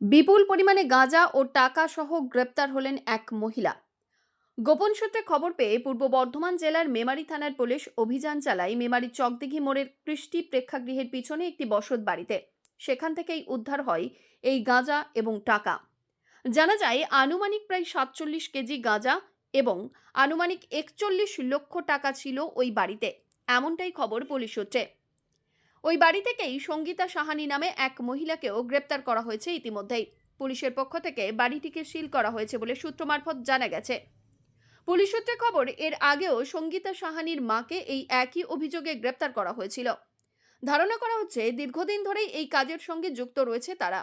বিপুল পরিমাণে গাঁজা ও টাকা সহ গ্রেপ্তার হলেন এক মহিলা। গোপন সূত্রে খবর পেয়ে পূর্ব বর্ধমান জেলার মেমারি থানার পুলিশ অভিযান চালায় মেমারি চকদিঘি মোড়ের কৃষ্টি প্রেক্ষাগৃহের পিছনে একটি বসত বাড়িতে। সেখান থেকেই উদ্ধার হয় এই গাঁজা এবং টাকা। জানা যায়, আনুমানিক প্রায় সাতচল্লিশ কেজি গাঁজা এবং আনুমানিক একচল্লিশ লক্ষ টাকা ছিল ওই বাড়িতে। এমনটাই খবর পুলিশ সূত্রে। ওই বাড়ি থেকেই সঙ্গীতা সাহানি নামে এক মহিলাকেও গ্রেপ্তার করা হয়েছে ইতিমধ্যেই। পুলিশের পক্ষ থেকে বাড়িটিকে সিল করা হয়েছে বলে সূত্র মারফত জানা গেছে। পুলিশ সূত্রে খবর, এর আগেও সঙ্গীতা সাহানির মাকে এই একই অভিযোগে গ্রেপ্তার করা হয়েছিল। ধারণা করা হচ্ছে, দীর্ঘদিন ধরেই এই কাজের সঙ্গে যুক্ত রয়েছে তারা।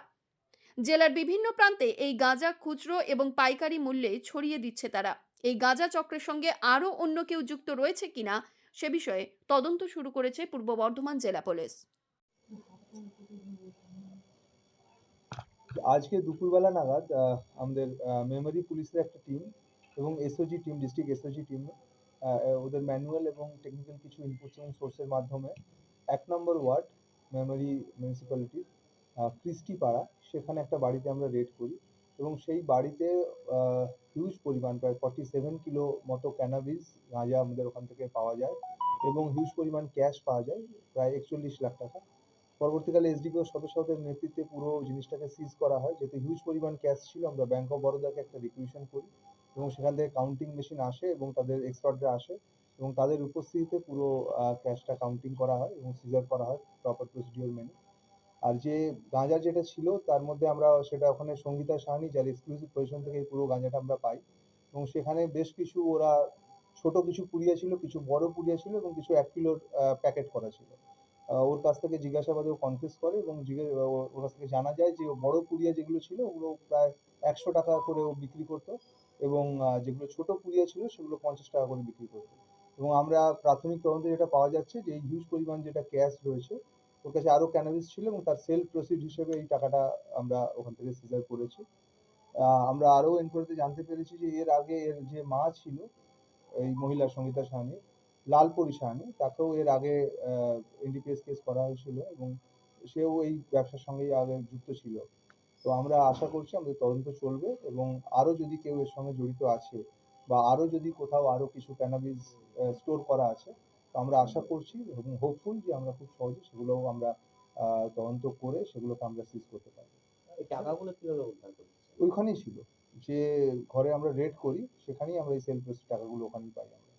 জেলার বিভিন্ন প্রান্তে এই গাঁজা, খুচরো এবং পাইকারি মূল্যে ছড়িয়ে দিচ্ছে তারা। এই গাঁজা চক্রের সঙ্গে আরও অন্য কেউ যুক্ত রয়েছে কিনা সে বিষয়ে তদন্ত শুরু করেছে পূর্ব বর্ধমান জেলা পুলিশ। আজকে দুপুরবেলা নাগাদ আমাদের মেমোরি পুলিশের একটা টিম এবং SOG team, district SOG team ওদের ম্যানুয়াল এবং টেকনিক্যাল কিছু ইনপুটস এবং সোর্সের মাধ্যমে এক number ward, Memari municipality Krishtipara সেখানে একটা বাড়িতে আমরা রেড করি এবং সেই বাড়িতে হিউজ পরিমাণ, প্রায় ফর্টি সেভেন কিলো মতো ক্যানাবিস গাঁজা আমাদের ওখান থেকে পাওয়া যায় এবং হিউজ পরিমাণ ক্যাশ পাওয়া যায়, প্রায় একচল্লিশ লাখ টাকা। পরবর্তীকালে এসডিপিও সদস্যদের নেতৃত্বে পুরো জিনিসটাকে সিজ করা হয়। যেহেতু হিউজ পরিমাণ ক্যাশ ছিল, আমরা ব্যাংক অফ বরোদাকে একটা রিকুইশন করি এবং সেখান থেকে কাউন্টিং মেশিন আসে এবং তাদের এক্সপার্টরা আসে এবং তাদের উপস্থিতিতে পুরো ক্যাশটা কাউন্টিং করা হয় এবং সিজার করা হয় প্রপার প্রসিডিওর মেনে। আর যে গাঁজা যেটা ছিল, তার মধ্যে আমরা সেটা ওখানে সঙ্গীতা সাহানি, যার এক্সক্লুসিভ পজিশন থেকে এই পুরো গাঁজাটা আমরা পাই। এবং সেখানে বেশ কিছু ওরা ছোট কিছু পুড়িয়া ছিল, কিছু বড় পুড়িয়া ছিল এবং কিছু এক কিলোর প্যাকেট করা ছিল। ওর কাছ থেকে জিজ্ঞাসাবাদে ও কনফেস করে এবং ওর কাছ থেকে জানা যায় যে বড় পুড়িয়া যেগুলো ছিল, ওগুলো প্রায় একশো টাকা করে ও বিক্রি করতো এবং যেগুলো ছোট পুড়িয়া ছিল, সেগুলো পঞ্চাশ টাকা করে বিক্রি করতো। এবং আমরা প্রাথমিক তদন্তে যেটা পাওয়া যাচ্ছে যে এই হিউজ পরিমাণ যেটা ক্যাশ রয়েছে ওর কাছে আরও ক্যানাবিস ছিল এবং তার সেল প্রসিড হিসেবে এই টাকাটা আমরা ওখান থেকে সিজার করেছি। আমরা আরও এনকোয়ারিতে জানতে পেরেছি যে এর আগে এর যে মা ছিল, এই মহিলা সঙ্গীতা সাহানি, লালপরি সাহানি, তাকেও এর আগে এনডিপিএস কেস করা হয়েছিল এবং সেও এই ব্যবসার সঙ্গেই আগে যুক্ত ছিল। তো আমরা আশা করছি আমাদের তদন্ত চলবে এবং আরও যদি কেউ এর সঙ্গে জড়িত আছে বা আরও যদি কোথাও আরও কিছু ক্যানাবিস স্টোর করা আছে তো আমরা আশা করছি এবং হোপফুল যে আমরা খুব সহজে সেগুলোও আমরা আহ, তদন্ত করে সেগুলোকে আমরা সিজ করতে পারব। এই টাকাগুলো কীভাবে উদ্ধার ওইখানেই ছিল। যে ঘরে আমরা রেড করি সেখানেই আমরা এই সেল প্রসিড টাকাগুলো ওখানেই পাই আমরা।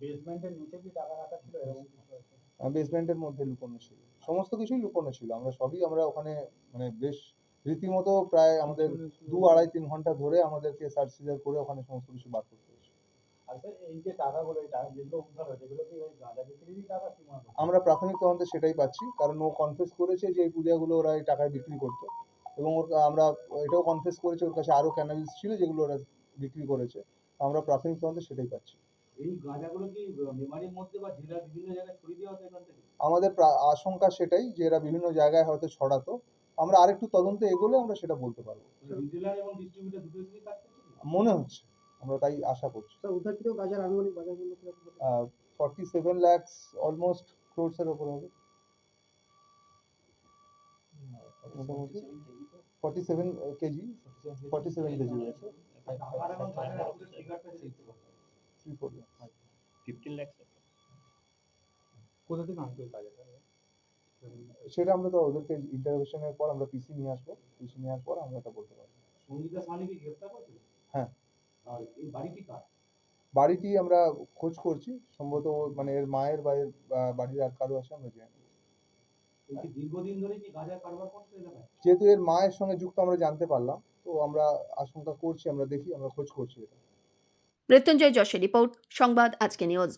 বেসমেন্টের নিচে কি টাকা রাখা ছিল এরকম কিছু আছে? বেসমেন্টের মধ্যে লুকোনো ছিল। সমস্ত কিছুই লুকোনো ছিল। আমরা সবই আমরা ওখানে মানে বেশ রীতিমতো প্রায় আমাদের দু আড়াই তিন ঘণ্টা ধরে আমাদেরকে সার্চ সিজার করে ওখানে সমস্ত কিছু বার করতে আমরা প্রাথমিক তদন্তে সেটাই পাচ্ছি কারণ ও কনফেস করেছে যে এই পুলিয়াগুলো ওরা এই টাকায় বিক্রি করতো। এবং ওর আমরা এটাও কনফেস করেছে ওর কাছে আরও ক্যানাবিস ছিল যেগুলো ওরা বিক্রি করেছে। আমরা প্রাথমিক তদন্তে সেটাই পাচ্ছি। এই গাঁজাগুলো কি মেমারির মধ্যে বা জেলার বিভিন্ন জায়গায় ছড়িয়ে দেওয়া হতো এখান থেকে? আমাদের আশঙ্কা সেটাই যে এরা বিভিন্ন জায়গায় হয়তো ছড়াতো। আমরা আরেকটু তদন্তে এগোলে আমরা সেটা বলতে পারব। রিটেলার এবং ডিস্ট্রিবিউটর দুটো কাজ মনে হচ্ছে। আমরা তাই আশা করছি। স্যার উদ্ধারকৃত গাজার আনুমানিক বাজার মূল্য ফর্টি সেভেন ল্যাক্স অলমোস্ট ক্রোডসের ওপর হবে। মোটামুটি forty seven KG forty seven KG কোথা থেকে আনতো এই সেটা আমরা তো ওদেরকে ইন্টারভেশনের পর আমরা পিসি নিয়ে আসব। পিসি নেওয়ার পর আমরা এটা বলতে পারব। সঙ্গীতা সাহানিকে গ্রেফতার করেছিল হ্যাঁ। আর এই বাড়িটি কার? বাড়িটি আমরা খোঁজ করছি সম্ভবত মানে এর মায়ের বাড়ির এর বাড়ির আর কারও আছে আমরা জানি না। এই কি দীর্ঘদিন ধরে কি গাঁজা কারবার করছে যেহেতু এর মায়ের সঙ্গে যুক্ত আমরা জানতে পারলাম তো আমরা আশঙ্কা করছি আমরা দেখি আমরা খোঁজ করছি এটা। মৃত্যুঞ্জয় যশের রিপোর্ট সংবাদ আজকে নিউজ।